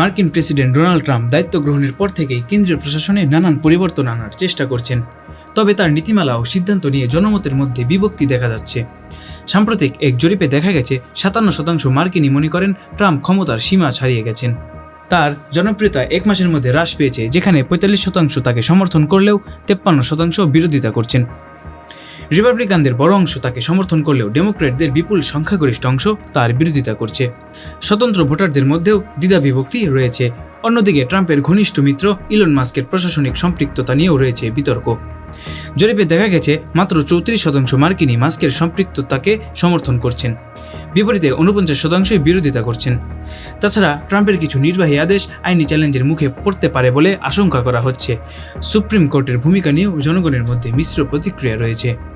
মার্কিন president Donald Trump দায়িত্ব গ্রহণের পর থেকেই কেন্দ্রীয় প্রশাসনে নানান পরিবর্তন আনার চেষ্টা করছেন। তবে তার নীতিমালা ও সিদ্ধান্ত নিয়ে জনমতের মধ্যে বিভক্তি দেখা যাচ্ছে। সাম্প্রতিক এক জরিপে দেখা গেছে, সাতান্ন শতাংশ মার্কিনই মনে করেন ট্রাম্প ক্ষমতার সীমা ছাড়িয়ে গেছেন। তার জনপ্রিয়তা এক মাসের মধ্যে হ্রাস পেয়েছে, যেখানে পঁয়তাল্লিশ শতাংশ তাকে সমর্থন করলেও তেপ্পান্ন শতাংশ বিরোধিতা করছেন। রিপাবলিকানদের বড় অংশ তাকে সমর্থন করলেও ডেমোক্র্যাটদের বিপুল সংখ্যাগরিষ্ঠ অংশ তার বিরোধিতা করছে। স্বতন্ত্র ভোটারদের মধ্যেও দ্বিধাবিভক্তি রয়েছে। অন্যদিকে ট্রাম্পের ঘনিষ্ঠ মিত্র ইলন মাস্কের প্রশাসনিক সম্পৃক্ততা নিয়েও রয়েছে বিতর্ক। জরিপে দেখা গেছে, মাত্র চৌত্রিশ শতাংশ মার্কিনই মাস্কের সম্পৃক্ততাকে সমর্থন করছেন। বিপরীতে উনপঞ্চাশ শতাংশই বিরোধিতা করছেন। তাছাড়া ট্রাম্পের কিছু নির্বাহী আদেশ আইনি চ্যালেঞ্জের মুখে পড়তে পারে বলে আশঙ্কা করা হচ্ছে। সুপ্রিম কোর্টের ভূমিকা নিয়েও জনগণের মধ্যে মিশ্র প্রতিক্রিয়া রয়েছে।